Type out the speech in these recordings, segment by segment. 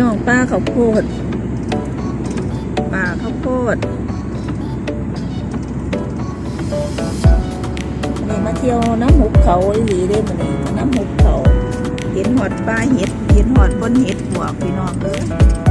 น้องป้าข้าวโพดป่าข้าวโพดนี่มาเที่ยวน้ำหุบเขาหลีได้มาเลยน้ำหุบเขา เห็นหอดปลาเห็ด เห็นหอดบนเห็ดหัวพี่น้องเออ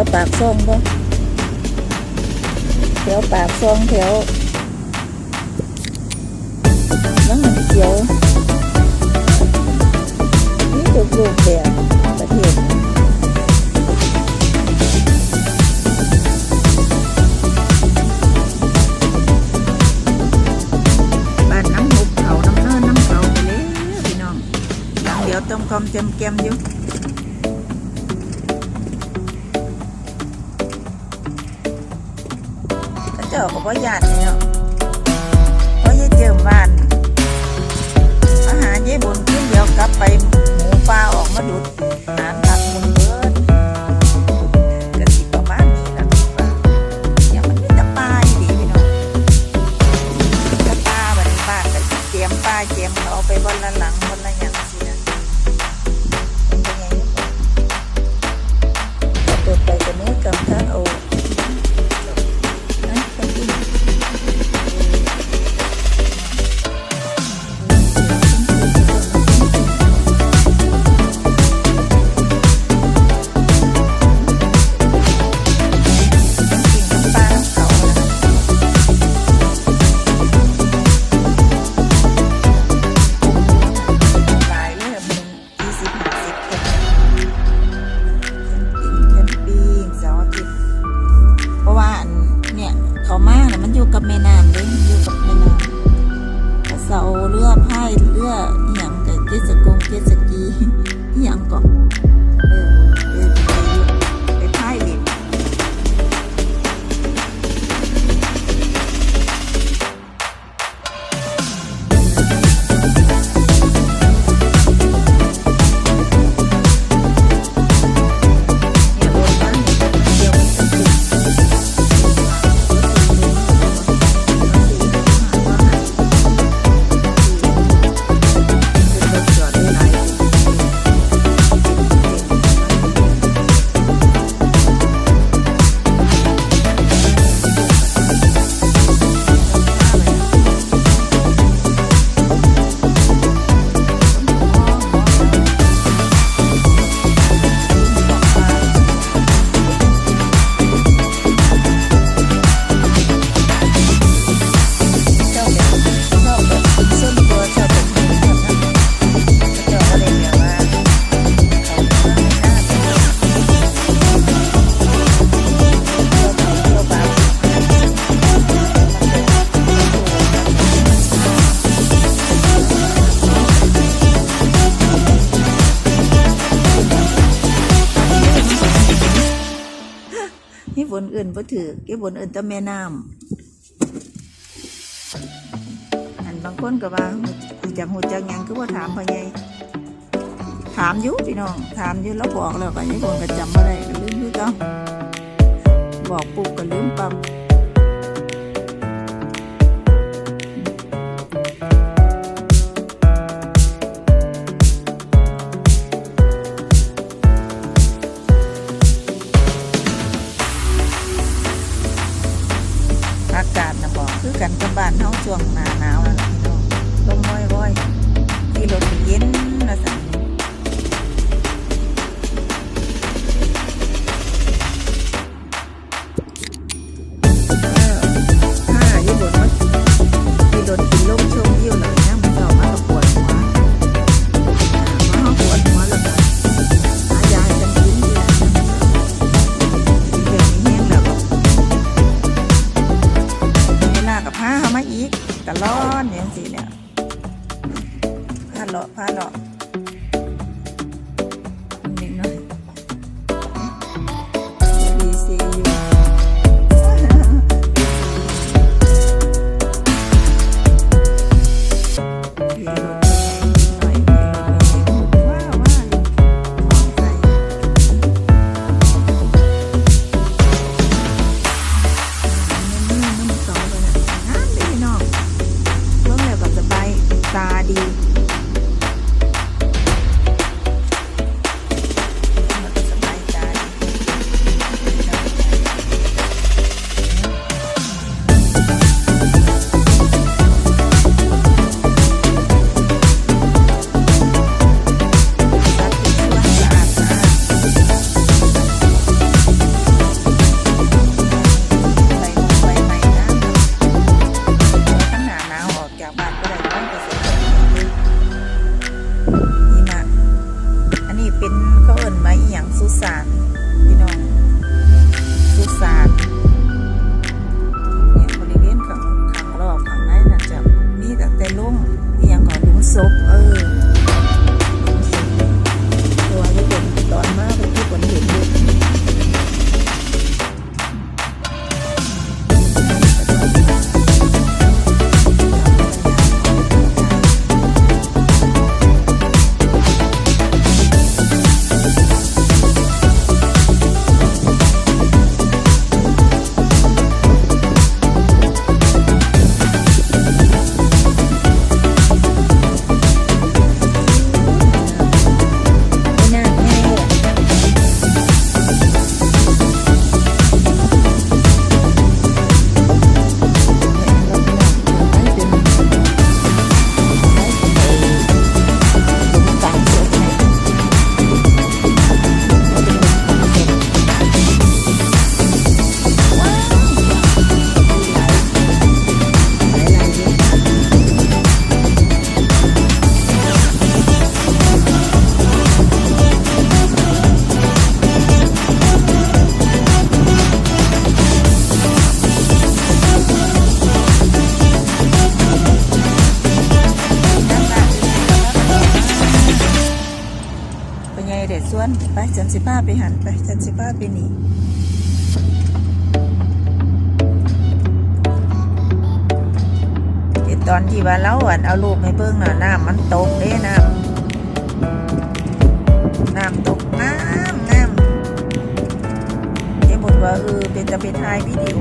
วปากซ่องก็แถวปากซ่องแถวนั่งเขียวนี่ถูกรูปแบบประเทศต้องคอมเจมเกมอยู่ เจอกับ่หยาดเนี่ยพ่อะยายเจิมบ้านอาหายายบนญเพื่อเดียวกลับไปหมูปลาออกมาดูดหาน บ่ถือเก็บบนเอินตะแม่น้ำอันบางคนก็ว่าหูจังหูจังยังคือว่าถามพ่อใหญ่ถามยู่พี่น้องถามยู่แล้วบอกแล้วกันยังคนก็จำไม่ได้ลืมพี่ต้องบอกปุ๊บก็ลืมปั๊บ ไงเด็ดส่วนไปจันสิบ้าไปหันไปจันสิบ้าไปหนีเดี๋ยวตอนที่ว่าเราอะเอาลูกให้เบิ่งน่ะน้ำมันตกเด้น้ำน้ำตกน้ำน้ำเดี๋ยวบอกว่าเออเป็นจะเป็นถ่ายวิดีโอ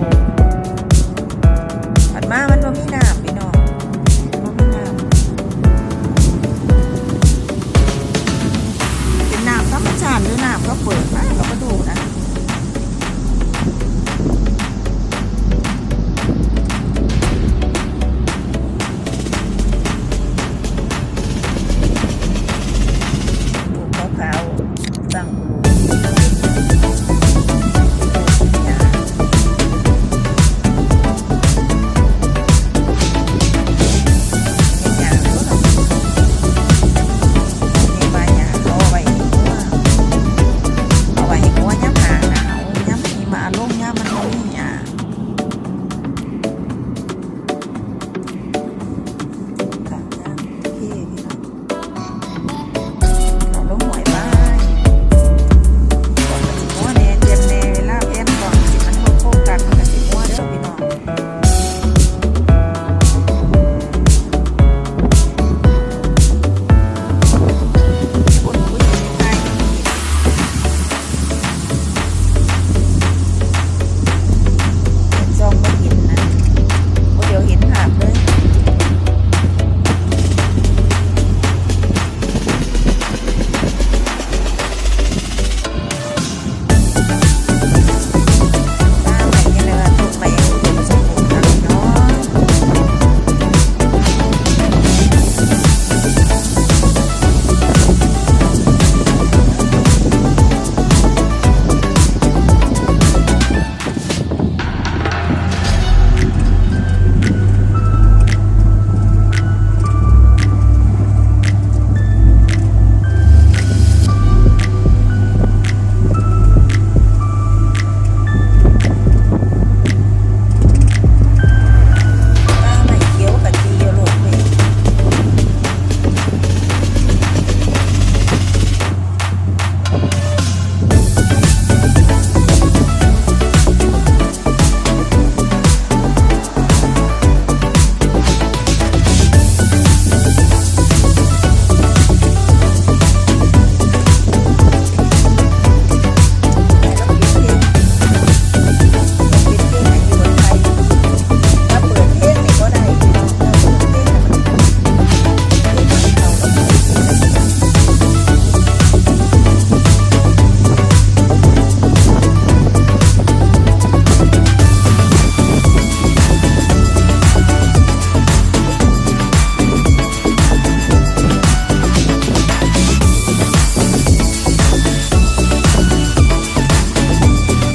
ผัดมามันบ่มีน้ำางก็เปิดเราก็